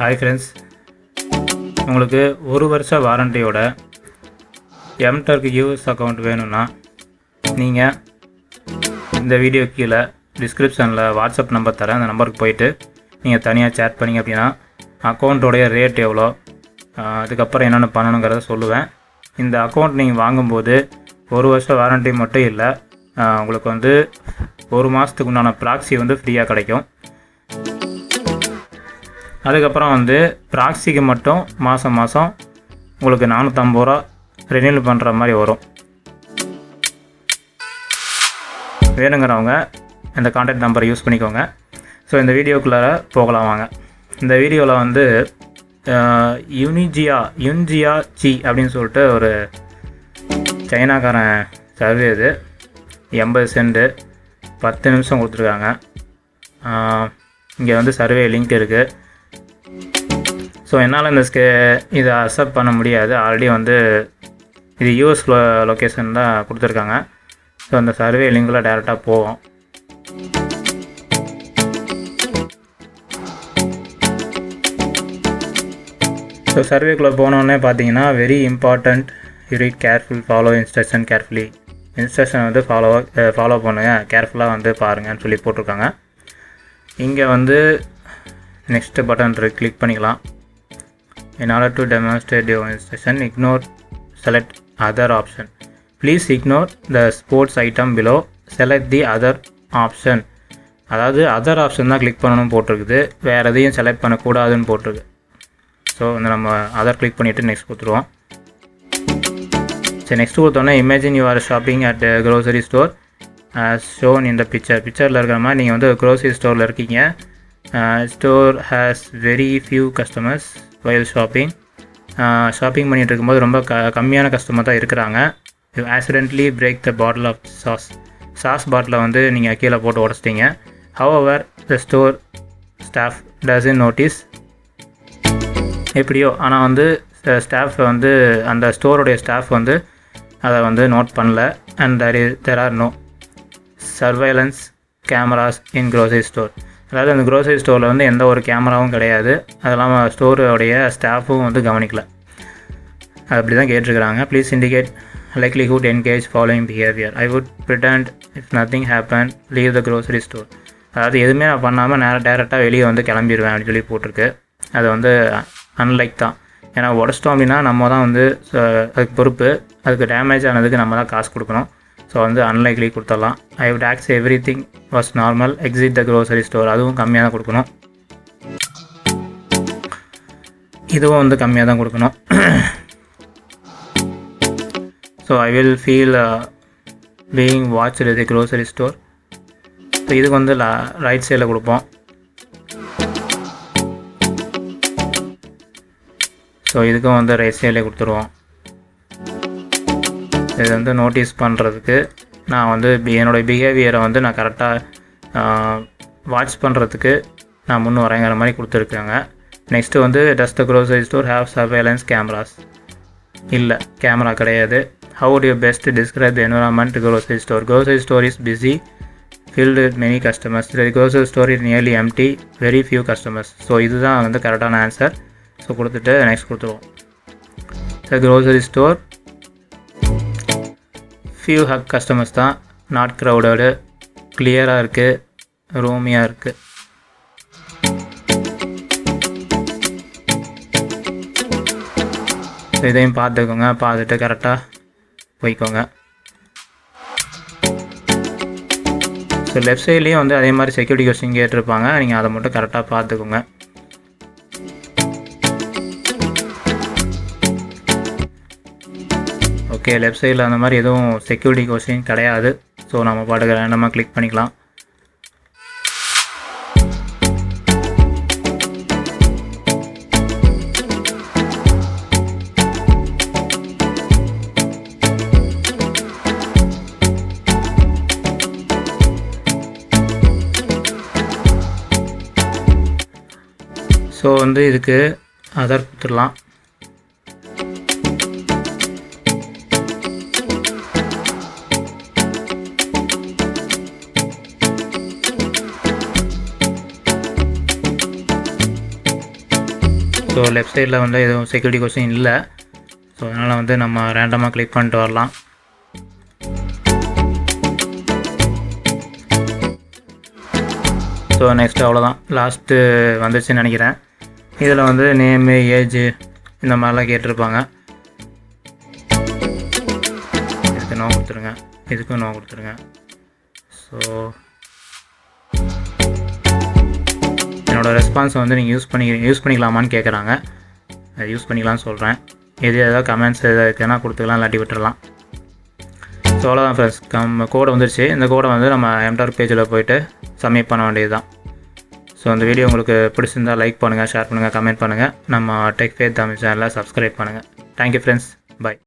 Hi friends உங்களுக்கு ஒரு வருஷ வாரண்டியோட எம்டர்க் யூஎஸ் அக்கௌண்ட் வேணும்னா நீங்கள் இந்த வீடியோ கீழே டிஸ்கிரிப்ஷனில் வாட்ஸ்அப் நம்பர் தரேன். அந்த நம்பருக்கு போயிட்டு நீங்கள் தனியாக சேட் பண்ணிங்க அப்படின்னா அக்கௌண்ட்டோடைய ரேட் எவ்வளோ அதுக்கப்புறம் என்னென்ன பண்ணணுங்கிறத சொல்லுவேன். இந்த அக்கௌண்ட் நீங்கள் வாங்கும்போது ஒரு வருஷம் வாரண்டி மட்டும் இல்லை உங்களுக்கு வந்து ஒரு மாதத்துக்கு உண்டான ப்ராக்ஸி வந்து ஃப்ரீயாக கிடைக்கும். அதுக்கப்புறம் வந்து ப்ராக்சிக்கு மட்டும் மாதம் மாதம் உங்களுக்கு நானூற்றம்பது ரூபா ரினியூல் பண்ணுற மாதிரி வரும். வேணுங்கிறவங்க இந்த காண்டாக்ட் நம்பரை யூஸ் பண்ணிக்கோங்க. ஸோ இந்த வீடியோக்குள்ளே போகலாம் வாங்க. இந்த வீடியோவில் வந்து யூனிஜியா யுன்ஜியா சி அப்படின்னு சொல்லிட்டு ஒரு சைனாக்காரன் சர்வே இது. எண்பது சென்ட்டு பத்து நிமிஷம் கொடுத்துருக்காங்க. இங்கே வந்து சர்வே லிங்க் இருக்குது ஸோ என்னால் இந்த ஸ்கே இதை அக்செப்ட் பண்ண முடியாது. ஆல்ரெடி வந்து இது யூஎஸ் லொ லொக்கேஷன் தான் கொடுத்துருக்காங்க. ஸோ அந்த சர்வே லிங்கில் டேரெக்டாக போவோம். ஸோ சர்வேக்குள்ளே போனோடனே பார்த்தீங்கன்னா very important you read careful follow instruction carefully instruction வந்து ஃபாலோ ஃபாலோ பண்ணுங்கள் கேர்ஃபுல்லாக வந்து பாருங்கன்னு சொல்லி போட்டிருக்காங்க. இங்கே வந்து நெக்ஸ்ட் பட்டன் கிளிக் பண்ணிக்கலாம். In order to demonstrate your instruction ignore select other option. Please ignore the sports item below. Select the other option. அதாவது அதர் ஆப்ஷன் தான் கிளிக் பண்ணணும் போட்டிருக்குது. வேறு எதையும் செலக்ட் பண்ணக்கூடாதுன்னு போட்டிருக்கு. ஸோ வந்து நம்ம அதர் கிளிக் பண்ணிவிட்டு நெக்ஸ்ட் கொடுத்துருவோம். சரி நெக்ஸ்ட் கொடுத்தோன்னே imagine you are shopping at grocery store shown இந்த பிக்சர் பிக்சரில் இருக்கிற மாதிரி நீங்கள் வந்து க்ரோசரி ஸ்டோரில் இருக்கீங்க. Store has very few customers while shopping shopping பண்ணிகிட்டு இருக்கும்போது ரொம்ப க கம்மியான கஸ்டமர் தான் இருக்கிறாங்க. You accidentally break the bottle of sauce sauce பாட்டிலை வந்து நீங்கள் கீழே போட்டு உடச்சிட்டீங்க. அவர் the store staff doesn't notice எப்படியோ ஆனால் வந்து ஸ்டாஃப் வந்து அந்த ஸ்டோருடைய ஸ்டாஃப் வந்து அதை வந்து நோட் பண்ணல. And there is there are no surveillance cameras in grocery store அதாவது அந்த க்ரோசரி ஸ்டோரில் வந்து எந்த ஒரு கேமராவும் கிடையாது. அது இல்லாமல் ஸ்டோருடைய ஸ்டாஃபும் வந்து கவனிக்கல. அப்படி தான் கேட்டிருக்கிறாங்க. Please indicate likelihood engage following behaviour I would pretend if nothing happen leave the grocery store அதாவது எதுவுமே நான் பண்ணாமல் நேராக டேரெக்டாக வெளியே வந்து கிளம்பிடுவேன் அப்படின்னு சொல்லி போட்டிருக்கு. அது வந்து அன்லைக் தான். ஏன்னா உடச்சிட்டோம் அப்படின்னா நம்ம தான் வந்து அதுக்கு பொறுப்பு. அதுக்கு டேமேஜ் ஆனதுக்கு நம்ம தான் காசு கொடுக்கணும். ஸோ வந்து அன்லைக்லி கொடுத்துடலாம். I would act everything was normal exit the grocery store அதுவும் கம்மியாக தான் கொடுக்கணும். இதுவும் வந்து கம்மியாக தான் கொடுக்கணும். So I will feel being watch the grocery store so இதுக்கு வந்து ரைட் சைடில் கொடுப்போம். ஸோ இதுக்கும் வந்து ரைட் சைடில் கொடுத்துருவோம். இது வந்து நோட்டீஸ் பண்ணுறதுக்கு நான் வந்து என்னோடய பிஹேவியரை வந்து நான் கரெக்டாக வாட்ச் பண்ணுறதுக்கு நான் முன் வரேங்கிற மாதிரி கொடுத்துருக்காங்க. நெக்ஸ்ட்டு வந்து does the grocery store have surveillance cameras இல்லை கேமரா கிடையாது. How to best describe the environment grocery store grocery store is busy filled with many customers the grocery store is nearly empty very few customers so இதுதான் வந்து கரெக்டான answer so கொடுத்துட்டு next கொடுத்துருவோம். The grocery store few Haq customers தான். Not க்ரௌடோடு கிளியராக இருக்குது ரூமியாக இருக்குது இதையும் பார்த்துக்கோங்க பார்த்துட்டு கரெக்டாக போய்க்கோங்க. ஸோ லெஃப்ட் சைட்லேயும் வந்து அதே மாதிரி செக்யூரிட்டி கொஸ்டின் கேட்டிருப்பாங்க. நீங்கள் அதை மட்டும் கரெக்டாக பார்த்துக்கோங்க. ஓகே லெஃப்ட் சைடில் அந்த மாதிரி எதுவும் செக்யூரிட்டி கொஸ்டின் கிடையாது. ஸோ நம்ம பாட்டுக்கு ரேண்டமாக கிளிக் பண்ணிக்கலாம். ஸோ வந்து இதுக்கு அதர் கொடுத்துடலாம். ஸோ லெஃப்ட் சைடில் வந்து எதுவும் செக்யூரிட்டி கொஸ்டின் இல்லை. ஸோ அதனால் வந்து நம்ம ரேண்டமாக கிளிக் பண்ணிட்டு வரலாம். ஸோ நெக்ஸ்ட் அவ்வளோதான் லாஸ்ட்டு வந்துச்சுன்னு நினைக்கிறேன். இதில் வந்து நேமு ஏஜ் இந்த மாதிரிலாம் கேட்டிருப்பாங்க. இதுக்கு நோ கொடுத்துருங்க. இதுக்கும் நோ கொடுத்துருங்க. ஸோ என்னோடய ரெஸ்பான்ஸை வந்து நீங்கள் யூஸ் பண்ணி யூஸ் பண்ணிக்கலாமான்னு கேட்குறாங்க அதை யூஸ் பண்ணிக்கலாம்னு சொல்கிறேன் எது ஏதாவது கமெண்ட்ஸ் எதாவது இருக்குன்னா கொடுத்துக்கலாம் இல்லாட்டி விட்டுறலாம். ஸோ அவ்வளோதான் ஃப்ரெண்ட்ஸ் கம் கோடை வந்துருச்சு. இந்த கோடை வந்து நம்ம எம்டார்க் பேஜில் போயிட்டு சப்மிட் பண்ண வேண்டியது தான் ஸோ அந்த வீடியோ உங்களுக்கு பிடிச்சிருந்தா லைக் பண்ணுங்கள் ஷேர் பண்ணுங்கள் கமெண்ட் பண்ணுங்கள் நம்ம டெக் ஃபேத் தமிழ் சேனலில் சப்ஸ்கிரைப் பண்ணுங்கள் தேங்க்யூ ஃப்ரெண்ட்ஸ் பை